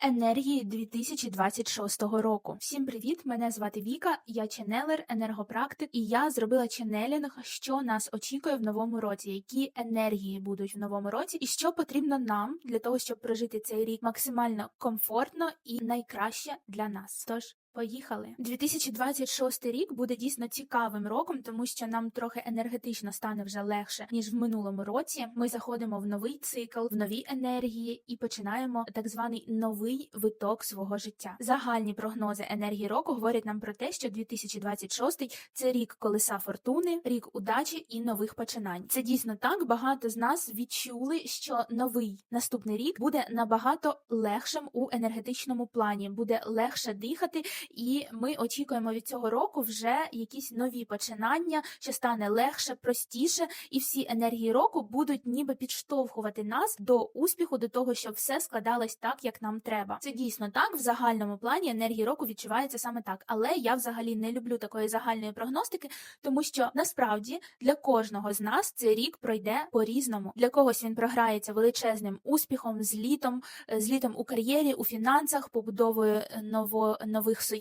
Енергії 2026 року. Всім привіт! Мене звати Віка, я ченелер, енергопрактик, і я зробила ченелінг, що нас очікує в новому році, які енергії будуть в новому році, і що потрібно нам для того, щоб прожити цей рік максимально комфортно і найкраще для нас. Тож. Поїхали. 2026 рік буде дійсно цікавим роком, тому що нам трохи енергетично стане вже легше ніж в минулому році. Ми заходимо в новий цикл, в нові енергії і починаємо так званий новий виток свого життя. Загальні прогнози енергії року говорять нам про те, що 2026 – це рік колеса фортуни, рік удачі і нових починань. Це дійсно так. Багато з нас відчули, що новий наступний рік буде набагато легшим у енергетичному плані, буде легше дихати. І ми очікуємо від цього року вже якісь нові починання, що стане легше, простіше, і всі енергії року будуть ніби підштовхувати нас до успіху, до того, щоб все складалось так, як нам треба. Це дійсно так. В загальному плані енергії року відчуваються саме так. Але я взагалі не люблю такої загальної прогностики, тому що насправді для кожного з нас цей рік пройде по-різному. Для когось він програється величезним успіхом, злітом, е, злітом у кар'єрі, у фінансах, побудовою е, ново, нових союзів,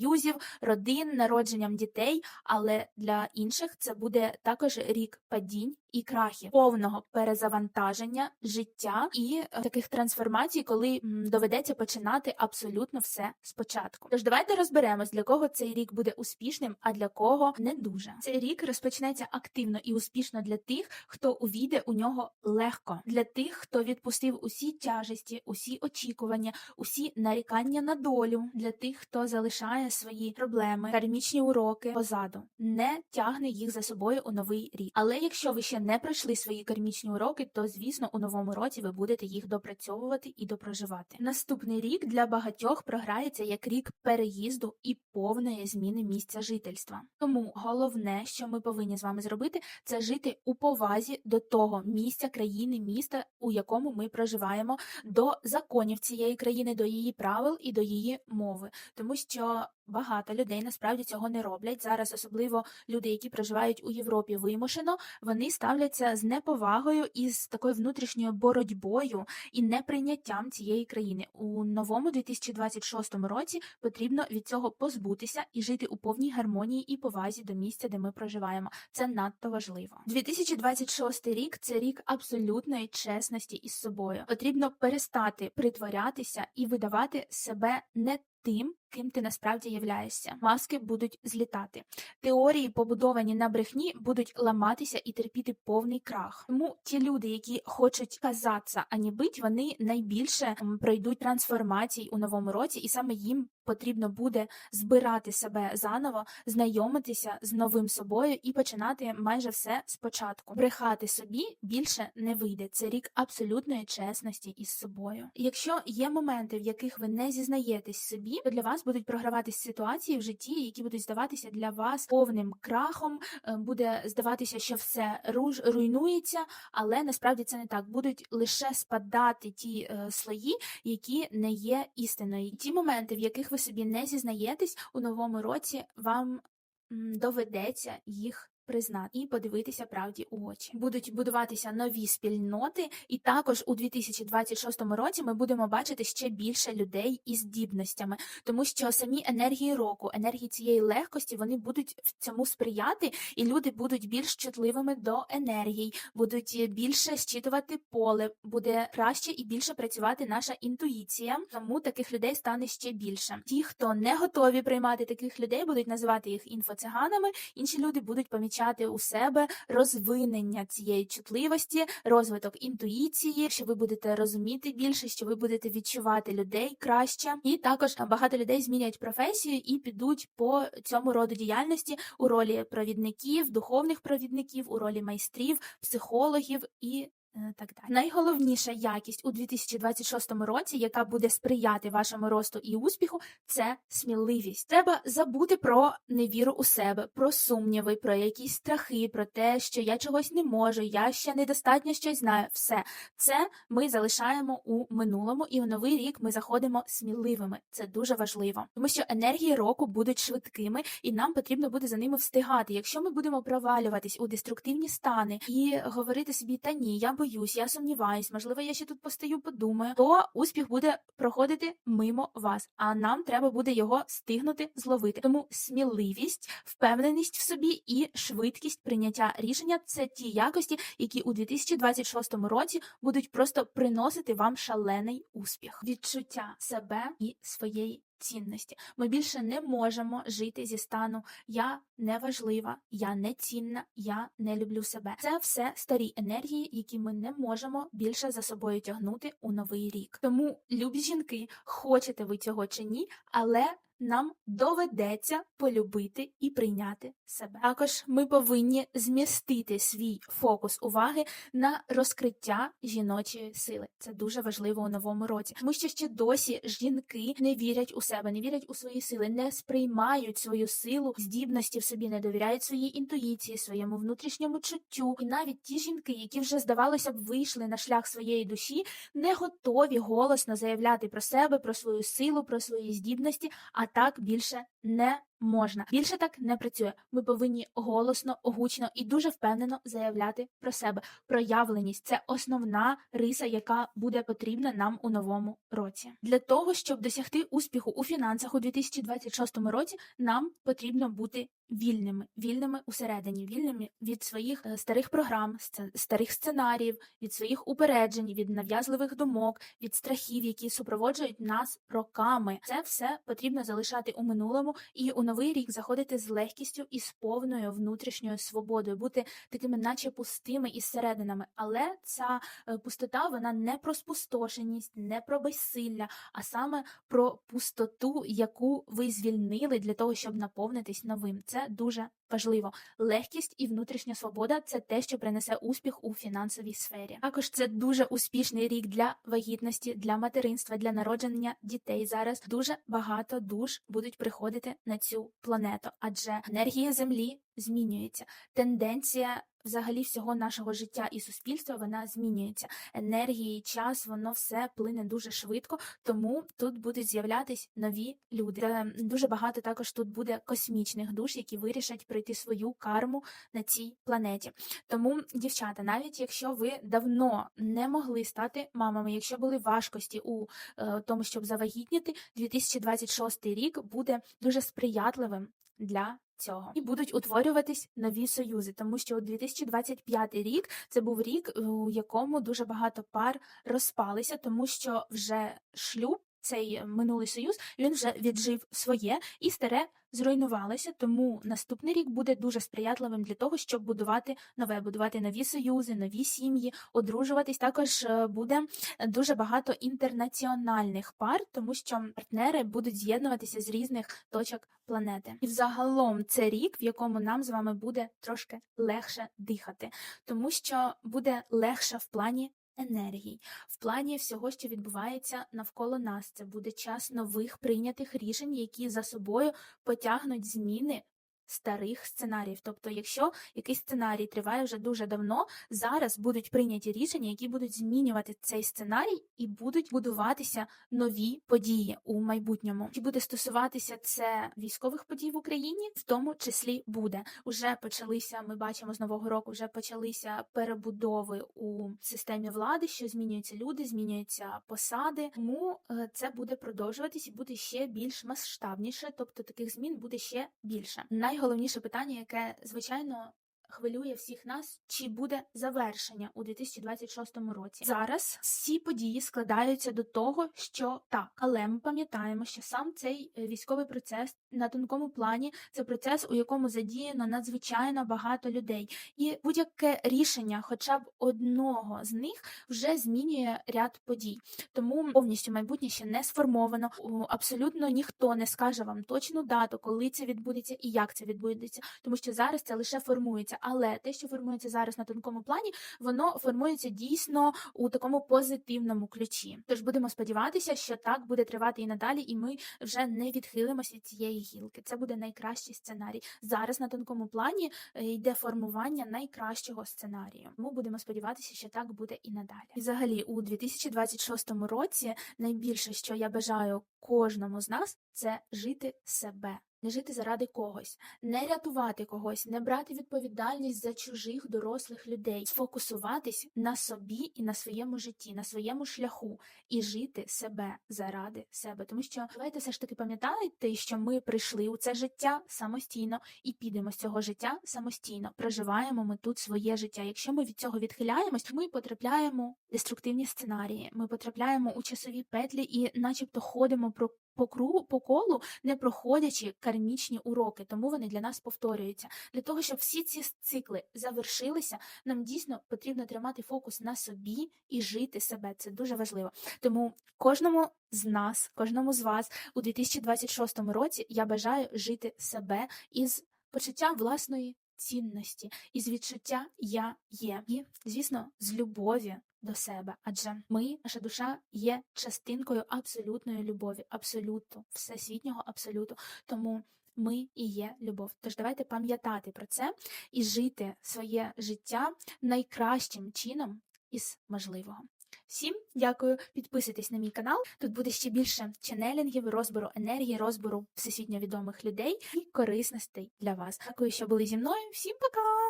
родин, народженням дітей. Але для інших це буде також рік падінь і крахів, повного перезавантаження життя і е, таких трансформацій, коли доведеться починати абсолютно все спочатку. Тож давайте розберемось, для кого цей рік буде успішним, а для кого не дуже. Цей рік розпочнеться активно і успішно для тих, хто увійде у нього легко, для тих, хто відпустив усі тяжесті, усі очікування, усі нарікання на долю, для тих, хто залишає свої проблеми, кармічні уроки позаду, не тягне їх за собою у новий рік. Але якщо ви ще не пройшли свої кармічні уроки, то звісно у новому році ви будете їх допрацьовувати і допроживати. Наступний рік для багатьох програється як рік переїзду і повної зміни місця жительства. Тому головне, що ми повинні з вами зробити, це жити у повазі до того місця, країни, міста, у якому ми проживаємо, до законів цієї країни, до її правил і до її мови, тому що багато людей насправді цього не роблять. Зараз особливо люди, які проживають у Європі вимушено, вони ставляться з неповагою і з такою внутрішньою боротьбою і неприйняттям цієї країни. У новому 2026 році потрібно від цього позбутися і жити у повній гармонії і повазі до місця, де ми проживаємо. Це надто важливо. 2026 рік це рік абсолютної чесності із собою. Потрібно перестати притворятися і видавати себе не тим, ким ти насправді являєшся. Маски будуть злітати. Теорії, побудовані на брехні, будуть ламатися і терпіти повний крах. Тому ті люди, які хочуть казатися, а не бить, вони найбільше пройдуть трансформацій у новому році, і саме їм потрібно буде збирати себе заново, знайомитися з новим собою і починати майже все спочатку. Брехати собі більше не вийде. Це рік абсолютної чесності із собою. Якщо є моменти, в яких ви не зізнаєтесь собі, то для вас будуть програватись ситуації в житті, які будуть здаватися для вас повним крахом. е, Буде здаватися, що все руйнується, але насправді це не так. Будуть лише спадати ті е, слої, які не є істиною. Ті моменти, в яких ви собі не зізнаєтесь у новому році, вам доведеться їх. Признати і подивитися правді у очі. Будуть будуватися нові спільноти, і також у 2026 році ми будемо бачити ще більше людей із здібностями, тому що самі енергії року, енергії цієї легкості, вони будуть в цьому сприяти, і люди будуть більш чутливими до енергій, будуть більше щитувати поле, буде краще і більше працювати наша інтуїція. Тому таких людей стане ще більше. Ті, хто не готові приймати таких людей, будуть називати їх інфоциганами. Інші люди будуть помічати у себе розвинення цієї чутливості, розвиток інтуїції, що ви будете розуміти більше, що ви будете відчувати людей краще. І також багато людей змінять професію і підуть по цьому роду діяльності у ролі провідників, духовних провідників, у ролі майстрів, психологів і. Е, Так далі. Найголовніша якість у 2026 році, яка буде сприяти вашому росту і успіху, це сміливість. Треба забути про невіру у себе, про сумніви, про якісь страхи, про те, що я чогось не можу, я ще недостатньо щось знаю. Все це ми залишаємо у минулому, і у новий рік ми заходимо сміливими. Це дуже важливо, тому що енергії року будуть швидкими, і нам потрібно буде за ними встигати. Якщо ми будемо провалюватись у деструктивні стани і говорити собі, та ні, я боюсь. Боюсь, я сумніваюсь, можливо, я ще тут постою, подумаю, то успіх буде проходити мимо вас, а нам треба буде його стигнути зловити. Тому сміливість, впевненість в собі і швидкість прийняття рішення це ті якості, які у 2026 році будуть просто приносити вам шалений успіх, відчуття себе і своєї. Цінності ми більше не можемо жити зі стану я не важлива, я не цінна, я не люблю себе. Це все старі енергії, які ми не можемо більше за собою тягнути у новий рік. Тому, любі жінки, хочете ви цього чи ні, але нам доведеться полюбити і прийняти себе. Також ми повинні змістити свій фокус уваги на розкриття жіночої сили. Це дуже важливо у новому році, тому що ще досі жінки не вірять у себе, не вірять у свої сили, не сприймають свою силу, здібності в собі, не довіряють своїй інтуїції, своєму внутрішньому чуттю. І навіть ті жінки, які вже здавалося б вийшли на шлях своєї душі, не готові голосно заявляти про себе, про свою силу, про свої здібності. А так більше не можна. Більше так не працює. Ми повинні голосно, гучно і дуже впевнено заявляти про себе. Проявленість це основна риса, яка буде потрібна нам у новому році. Для того щоб досягти успіху у фінансах у 2026 році, нам потрібно бути вільними, вільними усередині, вільними від своїх е, старих програм, старих сценаріїв, від своїх упереджень, від нав'язливих думок, від страхів, які супроводжують нас роками. Це все потрібно залишати у минулому і у новий рік заходити з легкістю і з повною внутрішньою свободою, бути такими, наче пустими і серединами. Але ця е, пустота вона не про спустошеність, не про безсилля, а саме про пустоту, яку ви звільнили для того, щоб наповнитись новим. Це дуже важливо. Легкість і внутрішня свобода це те, що принесе успіх у фінансовій сфері. Також це дуже успішний рік для вагітності, для материнства, для народження дітей. Зараз дуже багато душ будуть приходити на цю планету, адже енергія землі змінюється. Тенденція взагалі всього нашого життя і суспільства вона змінюється. Енергії, час, воно все плине дуже швидко, тому тут будуть з'являтись нові люди. Та дуже багато також тут буде космічних душ, які вирішать пройти свою карму на цій планеті. Тому, дівчата, навіть якщо ви давно не могли стати мамами, якщо були важкості у е, тому, щоб завагітніти, 2026 рік буде дуже сприятливим для цього і будуть утворюватись нові союзи, тому що у 2025 рік це був рік, у якому дуже багато пар розпалися, тому що вже шлюб. Цей минулий союз він вже віджив своє і старе зруйнувалося. Тому наступний рік буде дуже сприятливим для того, щоб будувати нове, будувати нові союзи, нові сім'ї, одружуватись. Також е, буде дуже багато інтернаціональних пар, тому що партнери будуть з'єднуватися з різних точок планети. І взагалом це рік, в якому нам з вами буде трошки легше дихати, тому що буде легше в плані. Енергій. В плані всього, що відбувається навколо нас, це буде час нових прийнятих рішень, які за собою потягнуть зміни старих сценаріїв. Тобто, якщо якийсь сценарій триває вже дуже давно, зараз будуть прийняті рішення, які будуть змінювати цей сценарій і будуть будуватися нові події у майбутньому. Чи буде стосуватися це військових подій в Україні, в тому числі буде. Уже почалися. Ми бачимо з нового року, вже почалися перебудови у системі влади, що змінюються люди, змінюються посади. Тому е, це буде продовжуватись і буде ще більш масштабніше, тобто таких змін буде ще більше. Найголовніше питання, яке звичайно. Хвилює всіх нас, чи буде завершення у 2026 році. Зараз всі події складаються до того, що так, але ми пам'ятаємо, що сам цей е, військовий процес на тонкому плані це процес, у якому задіяно надзвичайно багато людей, і будь-яке рішення, хоча б одного з них, вже змінює ряд подій. Тому повністю майбутнє ще не сформовано. Абсолютно ніхто не скаже вам точну дату, коли це відбудеться і як це відбудеться, тому що зараз це лише формується. Але те, що формується зараз на тонкому плані, воно формується дійсно у такому позитивному ключі. Тож будемо сподіватися, що так буде тривати і надалі, і ми вже не відхилимося від цієї гілки. Це буде найкращий сценарій. Зараз на тонкому плані е, йде формування найкращого сценарію. Ми будемо сподіватися, що так буде і надалі. І взагалі, у 2026 році найбільше, що я бажаю кожному з нас, це жити себе. Не жити заради когось, не рятувати когось, не брати відповідальність за чужих дорослих людей, сфокусуватись на собі і на своєму житті, на своєму шляху і жити себе заради себе. Тому що давайте все ж таки пам'ятайте, що ми прийшли у це життя самостійно і підемо з цього життя самостійно. Проживаємо ми тут своє життя. Якщо ми від цього відхиляємось, ми потрапляємо в деструктивні сценарії. Ми потрапляємо у часові петлі і, начебто, ходимо про. По кругу по колу, не проходячи кармічні уроки, тому вони для нас повторюються. Для того, щоб всі ці цикли завершилися, нам дійсно потрібно тримати фокус на собі і жити себе. Це дуже важливо. Тому кожному з нас, кожному з вас у 2026 році я бажаю жити себе із почуттям власної цінності, із відчуття я є. І, звісно, з любові до себе, адже ми, наша душа, є частинкою абсолютної любові, абсолюту, всесвітнього абсолюту. Тому ми і є любов. Тож давайте пам'ятати про це і жити своє життя найкращим чином із можливого. Всім дякую, підписуйтесь на мій канал. Тут буде ще більше ченелінгів, розбору енергії, розбору всесвітньо відомих людей і корисностей для вас. Дякую, що були зі мною. Всім пока!